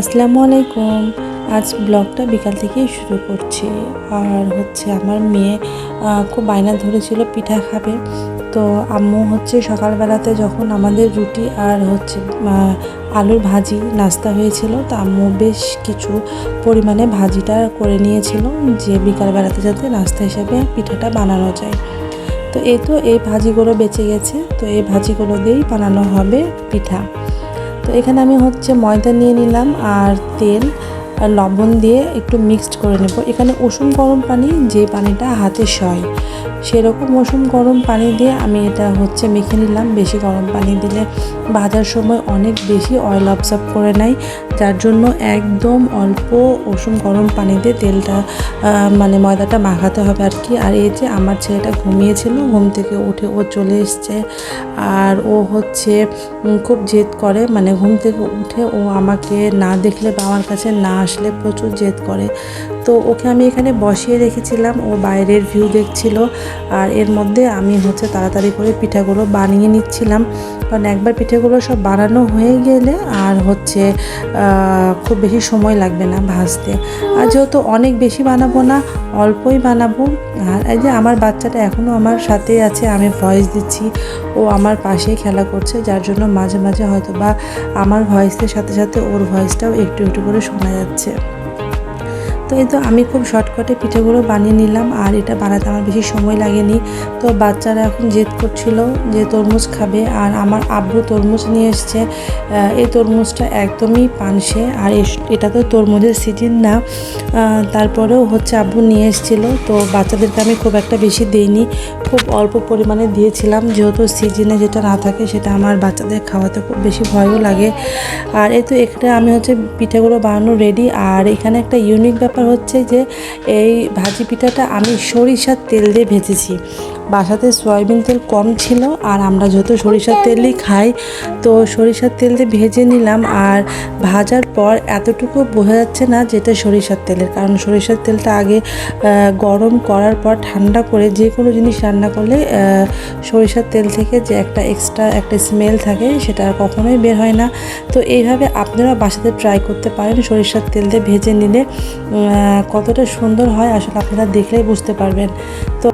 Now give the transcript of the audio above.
আসসালামু আলাইকুম। আজ ব্লগটা বিকাল থেকেই শুরু করছি। আর হচ্ছে আমার মেয়ে খুব বায়না ধরেছিল, পিঠা খাবে। তো আম্মু হচ্ছে সকালবেলাতে যখন আমাদের রুটি আর হচ্ছে আলুর ভাজি নাস্তা হয়েছিল, তো আম্মু বেশ কিছু পরিমাণে ভাজিটা করে নিয়েছিল যে বিকালবেলাতে যাতে নাস্তা হিসাবে পিঠাটা বানানো যায়। তো এই তো এই ভাজিগুলো বেঁচে গেছে। তো এই ভাজিগুলো দিয়েই বানানো হবে পিঠা। তো এখানে আমি হচ্ছে ময়দা নিয়ে নিলাম আর তেল লবণ দিয়ে একটু মিক্সড করে নেব। এখানে উষুম গরম পানি যে পানিটা হাতে সয়, সেরকম উষুম গরম পানি দিয়ে আমি এটা হচ্ছে মেখে নিলাম। বেশি গরম পানি দিলে ভাজার সময় অনেক বেশি অয়েল অবজার্ভ করে নেয়, যার জন্য একদম অল্প উষুম গরম পানি দিয়ে তেলটা মানে ময়দাটা মাখাতে হবে আর কি। আর এই যে আমার ছেলেটা ঘুমিয়েছিল, ঘুম থেকে উঠে ও চলে এসছে। আর ও হচ্ছে খুব জেদ করে মানে ঘুম থেকে উঠে ও আমাকে না দেখলে বা আমার কাছে না আসলে প্রচুর জেদ করে। তো ওকে আমি এখানে বসিয়ে রেখেছিলাম, ও বাইরের ভিউ দেখছিল আর এর মধ্যে আমি হচ্ছে তাড়াতাড়ি করে পিঠাগুলো বানিয়ে নিচ্ছিলাম। কারণ একবার পিঠেগুলো সব বানানো হয়ে গেলে আর হচ্ছে খুব বেশি সময় লাগবে না ভাজতে। আর যেহেতু অনেক বেশি বানাবো না, অল্পই বানাবো। আর এই যে আমার বাচ্চাটা এখনও আমার সাথেই আছে, আমি ভয়েস দিচ্ছি। ও আমার পাশে খেলা করছে, যার জন্য মাঝে মাঝে হয়তো বা আমার ভয়েসের সাথে সাথে ওর ভয়েসটাও একটু একটু করে শোনা যাচ্ছে। তো এই তো আমি খুব শর্টকাটে পিঠেগুলো বানিয়ে নিলাম, আর এটা বানাতে আমার বেশি সময় লাগেনি। তো বাচ্চারা এখন জেদ করছিল যে তরমুজ খাবে, আর আমার আব্বু তরমুজ নিয়ে এসছে। এই তরমুজটা একদমই পানসে, আর এটা তো তরমুজের সিজন না। তারপরেও হচ্ছে আব্বু নিয়ে এসেছিল, তো বাচ্চাদেরকে আমি খুব একটা বেশি দিইনি। খুব অল্প পরিমাণে দিয়েছিলাম, যেহেতু সিজনে যেটা না থাকে সেটা আমার বাচ্চাদের খাওয়াতে খুব বেশি ভয়ও লাগে। আর এই তো এখানে আমি হচ্ছে পিঠেগুলো বানানো রেডি আর এখানে একটা ইউনিক হচ্ছে যে এই ভাজি পিঠাটা আমি সরিষার তেল দিয়ে ভেজেছি। বাসাতে সয়াবিন তেল কম ছিল আর আমরা যেহেতু সরিষার তেলই খাই, তো সরিষার তেল দিয়ে ভেজে নিলাম আর ভাজার পর এতটুকু বোঝা যাচ্ছে না যেটা সরিষার তেলের। কারণ সরিষার তেলটা আগে গরম করার পর ঠান্ডা করে যে কোনো জিনিস রান্না করলে সরিষার তেল থেকে যে একটা এক্সট্রা একটা স্মেল থাকে সেটা আর কখনোই বের হয় না। তো এইভাবে আপনারা বাসাতে ট্রাই করতে পারেন সরিষার তেল দিয়ে ভেজে নিলে। কতটা সুন্দর হয় আসলে আপনারা দেখলেই বুঝতে পারবেন। তো